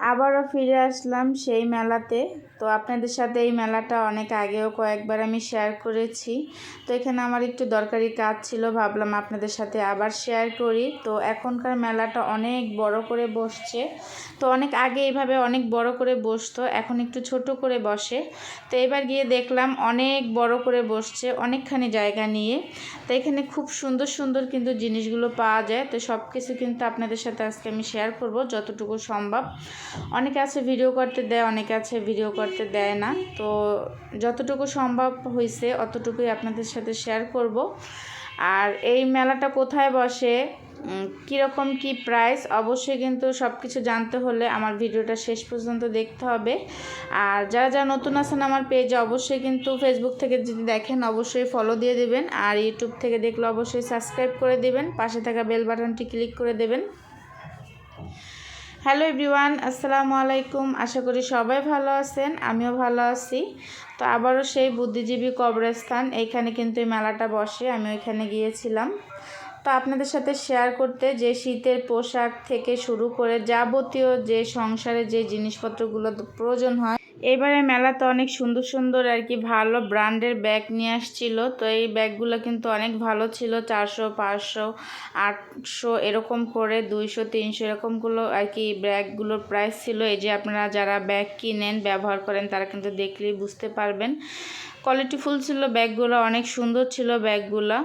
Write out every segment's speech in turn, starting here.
আবারও ফিরে আসলাম সেই মেলাতে। তো আপনাদের সাথে এই মেলাটা অনেক আগেও কয়েকবার আমি শেয়ার করেছি। তো এখানে আমার একটু দরকারি কাজ ছিল, ভাবলাম আপনাদের সাথে আবার শেয়ার করি। তো এখনকার মেলাটা অনেক বড় করে বসছে। তো অনেক আগে এইভাবে অনেক বড় করে বসতো, এখন একটু ছোট করে বসে। তো এবার গিয়ে দেখলাম অনেক বড় করে বসছে, অনেকখানি জায়গা নিয়ে। তো এখানে খুব সুন্দর সুন্দর কিন্তু জিনিসগুলো পাওয়া যায়। তো সব কিছু কিন্তু আপনাদের সাথে আজকে আমি শেয়ার করব, যতটুকু সম্ভব। অনেকে আছে ভিডিও করতে দেয়, অনেকে আছে ভিডিও করতে দেয় না। তো যতটুকু সম্ভব হয়েছে অতটুকুই আপনাদের সাথে শেয়ার করব। আর এই মেলাটা কোথায় বসে কীরকম কি প্রাইস অবশ্যই কিন্তু সব কিছু জানতে হলে আমার ভিডিওটা শেষ পর্যন্ত দেখতে হবে। আর যারা যারা নতুন আছেন আমার পেজে অবশ্যই কিন্তু ফেসবুক থেকে যদি দেখেন, অবশ্যই ফলো দিয়ে দেবেন। আর ইউটিউব থেকে দেখলে অবশ্যই সাবস্ক্রাইব করে দেবেন। পাশে থাকা বেল বাটনটি ক্লিক করে দেবেন। হ্যালো এভরিওয়ান, আসসালামু আলাইকুম। আশা করি সবাই ভালো আছেন, আমিও ভালো আছি। তো আবারও সেই বুদ্ধিজীবী কবরস্থান, এইখানে কিন্তু এই মেলাটা বসে আমি ওইখানে গিয়েছিলাম। তো আপনাদের সাথে শেয়ার করতে যে শীতের পোশাক থেকে শুরু করে যাবতীয় যে সংসারে যে জিনিসপত্রগুলো প্রয়োজন হয় এবারে মেলাতে অনেক সুন্দর সুন্দর আর কি ভালো ব্র্যান্ডের ব্যাগ নিয়ে আসছিল। তো এই ব্যাগগুলো কিন্তু অনেক ভালো ছিল, চারশো, পাঁচশো, আটশো এরকম করে, দুইশো, তিনশো এরকমগুলো আর কি ব্যাগগুলোর প্রাইস ছিল। এই যে আপনারা যারা ব্যাগ কিনেন, ব্যবহার করেন, তারা কিন্তু দেখলেই বুঝতে পারবেন। কোয়ালিটিফুল ছিল, ব্যাগগুলো অনেক সুন্দর ছিল, ব্যাগগুলো।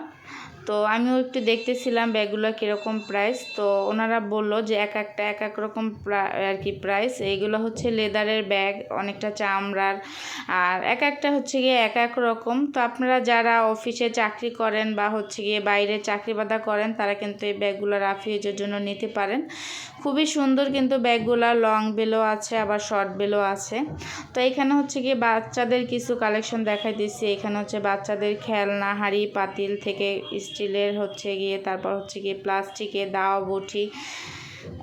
তো আমিও একটু দেখতেছিলাম ব্যাগগুলো কীরকম প্রাইস তো ওনারা বলল যে এক একটা, এক এক রকম আর কি প্রাইস এইগুলো হচ্ছে লেদারের ব্যাগ, অনেকটা চামড়ার, আর এক একটা হচ্ছে গিয়ে এক এক রকম। তো আপনারা যারা অফিসে চাকরি করেন বা হচ্ছে গিয়ে বাইরে চাকরি বাদা করেন, তারা কিন্তু এই ব্যাগগুলো রাফিউজের জন্য নিতে পারেন। খুবই সুন্দর কিন্তু ব্যাগগুলো লং বেলও আছে, আবার শর্ট বেলও আছে। তো এখানে হচ্ছে গিয়ে বাচ্চাদের কিছু কালেকশন দেখাই দিচ্ছি। এখানে হচ্ছে বাচ্চাদের খেলনা, হাঁড়ি, পাতিল থেকে স্টিলের হচ্ছে গিয়ে, তারপর হচ্ছে গিয়ে প্লাস্টিকের দাও, বটি,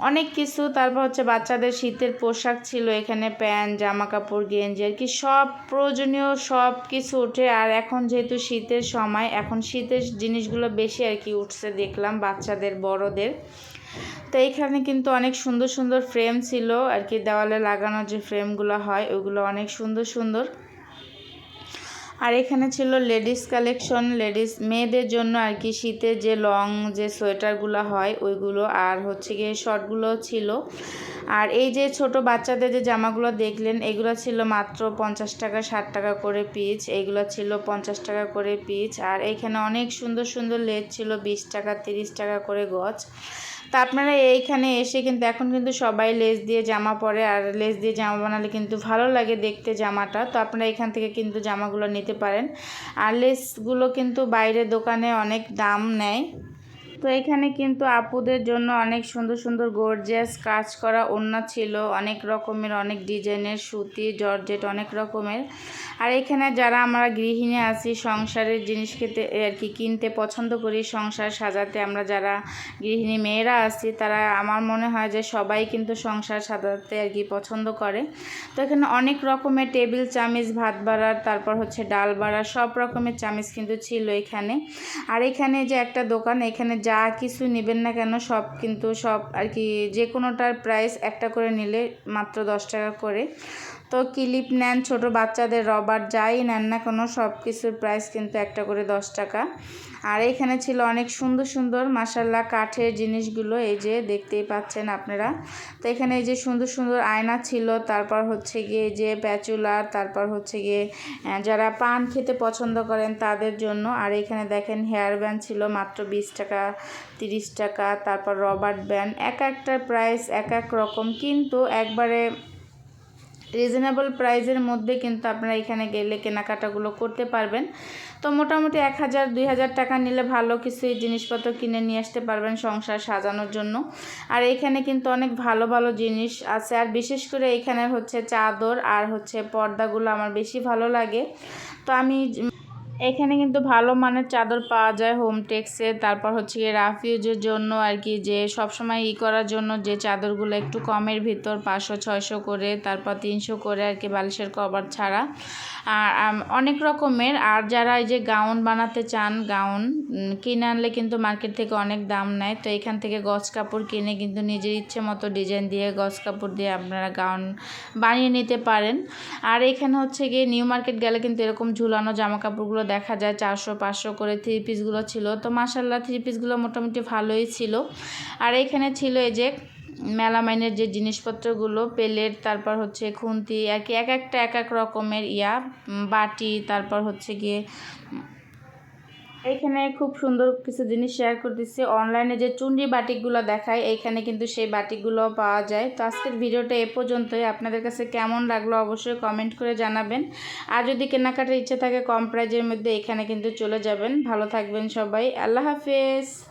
অনেক কিছু। তারপর হচ্ছে বাচ্চাদের শীতের পোশাক ছিল এখানে, প্যান্ট জামা কাপড় গেঞ্জি, আর কি সব প্রয়োজনীয় সব কিছু উঠে। আর এখন যেহেতু শীতের সময়, এখন শীতের জিনিসগুলো বেশি আর কি উঠছে দেখলাম বাচ্চাদের, বড়দের। তো এইখানে কিন্তু অনেক সুন্দর সুন্দর ফ্রেম ছিল আর কি, দেওয়ালে লাগানো যে ফ্রেমগুলো হয়, ওগুলো অনেক সুন্দর সুন্দর। আর এখানে ছিল লেডিস কালেকশন, লেডিস মেয়েদের জন্য আর কি শীতের যে লং যে সোয়েটারগুলো হয় ওইগুলো আর হচ্ছে গিয়ে শর্টগুলো ছিল। আর এই যে ছোট বাচ্চাদের যে জামাগুলো দেখলেন, এগুলো ছিল মাত্র পঞ্চাশ টাকা, ষাট টাকা করে পিচ এইগুলো ছিল পঞ্চাশ টাকা করে পিচ আর এইখানে অনেক সুন্দর সুন্দর লেজ ছিল, বিশ টাকা, তিরিশ টাকা করে গজ। তা আপনারা এইখানে এসে কিন্তু এখন কিন্তু সবাই লেস দিয়ে জামা পরে, আর লেস দিয়ে জামা বানালে কিন্তু ভালো লাগে দেখতে জামাটা। তো আপনারা এখান থেকে কিন্তু জামাগুলো নিতে পারেন। আর লেসগুলো কিন্তু বাইরে দোকানে অনেক দাম নেয়। তো এখানে কিন্তু আপুদের জন্য অনেক সুন্দর সুন্দর গর্জিয়াস কাজ করা ওড়না ছিল। অনেক রকমের, অনেক ডিজাইনের সুতি, জর্জেট অনেক রকমের। আর এখানে যারা আমরা গৃহিণী আছি, সংসারের জিনিস খেতে আর কি কিনতে পছন্দ করি, সংসার সাজাতে আমরা যারা গৃহিণী মেয়েরা আছি, তারা আমার মনে হয় যে সবাই কিন্তু সংসার সাজাতে আর কি পছন্দ করে। তো এখানে অনেক রকমের টেবিল চামিচ ভাত বাড়ার, তারপর হচ্ছে ডাল বাড়ার, সব রকমের চামিচ কিন্তু ছিল এখানে। আর এখানে যে একটা দোকান, এখানে যা কিছু নেবেন না কেন, সব কিন্তু সব আর কি যে কোনোটার প্রাইস একটা করে নিলে মাত্র দশ টাকা করে। তো ক্লিপ নেন, ছোট বাচ্চাদের, রবার যাই নেন না কোনো, সব কিছুর প্রাইস কিন্তু একটা করে দশ টাকা। আর এখানে ছিল অনেক সুন্দর সুন্দর মাসাল্লা কাঠের জিনিসগুলো, এই যে দেখতেই পাচ্ছেন আপনারা। তো এখানে এই যে সুন্দর সুন্দর আয়না ছিল, তারপর হচ্ছে গিয়ে যে প্যাচুলার তারপর হচ্ছে গিয়ে যারা পান খেতে পছন্দ করেন তাদের জন্য। আর এখানে দেখেন হেয়ার ব্যান্ড ছিল মাত্র বিশ টাকা, তিরিশ টাকা, তারপর রবার ব্যান্ড, এক একটার প্রাইস এক এক রকম। কিন্তু একবারে রিজনেবল প্রাইসের মধ্যে কিন্তু আপনারা এখানে গেলে কেনাকাটাগুলো করতে পারবেন। তো মোটামুটি এক হাজার, দুই হাজার টাকা নিলে ভালো কিছু এই জিনিসপত্র কিনে নিয়ে আসতে পারবেন সংসার সাজানোর জন্য। আর এখানে কিন্তু অনেক ভালো ভালো জিনিস আছে। আর বিশেষ করে এখানে হচ্ছে চাদর আর হচ্ছে পর্দাগুলো আমার বেশি ভালো লাগে। তো আমি এখানে কিন্তু ভালো মানের চাদর পাওয়া যায় হোম টেক্সে তারপর হচ্ছে গিয়ে রাফিউজের জন্য আর কি যে সবসময় ই করার জন্য যে চাদরগুলো একটু কমের ভিতর পাঁচশো, ছয়শো করে, তারপর তিনশো করে আর কি বালিশের কভার ছাড়া। আর অনেক রকমের। আর যারা এই যে গাউন বানাতে চান গাউন কিনে আনলে কিন্তু মার্কেট থেকে অনেক দাম নেয়। তো এখান থেকে গছ কাপড় কিনে কিন্তু নিজের ইচ্ছে মতো ডিজাইন দিয়ে গছ কাপড় দিয়ে আপনারা গাউন বানিয়ে নিতে পারেন। আর এখানে হচ্ছে গিয়ে নিউ মার্কেট গেলে কিন্তু এরকম ঝুলানো জামা কাপড়গুলো দেখা যায় চারশো, পাঁচশো করে থ্রি পিসগুলো ছিল। তো মাসাল্লাহ থ্রি পিসগুলো মোটামুটি ভালোই ছিল। আর এখানে ছিল এই যে মেলামাইনের যে জিনিসপত্রগুলো, পেলের, তারপর হচ্ছে খুন্তি আর কি এক একটা এক এক রকমের ইয়া, বাটি, তারপর হচ্ছে গিয়ে এইখানে খুব সুন্দর কিছু জিনিস শেয়ার করতেছি অনলাইনে যে চুনরি বাটিকগুলো দেখায় এইখানে কিন্তু সেই বাটিকগুলো পাওয়া যায়। তো আজকের ভিডিওটা এ পর্যন্তই। আপনাদের কাছে কেমন লাগল অবশ্যই কমেন্ট করে জানাবেন। আর যদি কেনাকাটার ইচ্ছে থাকে কম প্রাইজের মধ্যে, এখানে কিন্তু চলে যাবেন। ভালো থাকবেন সবাই। আল্লাহ হাফেজ।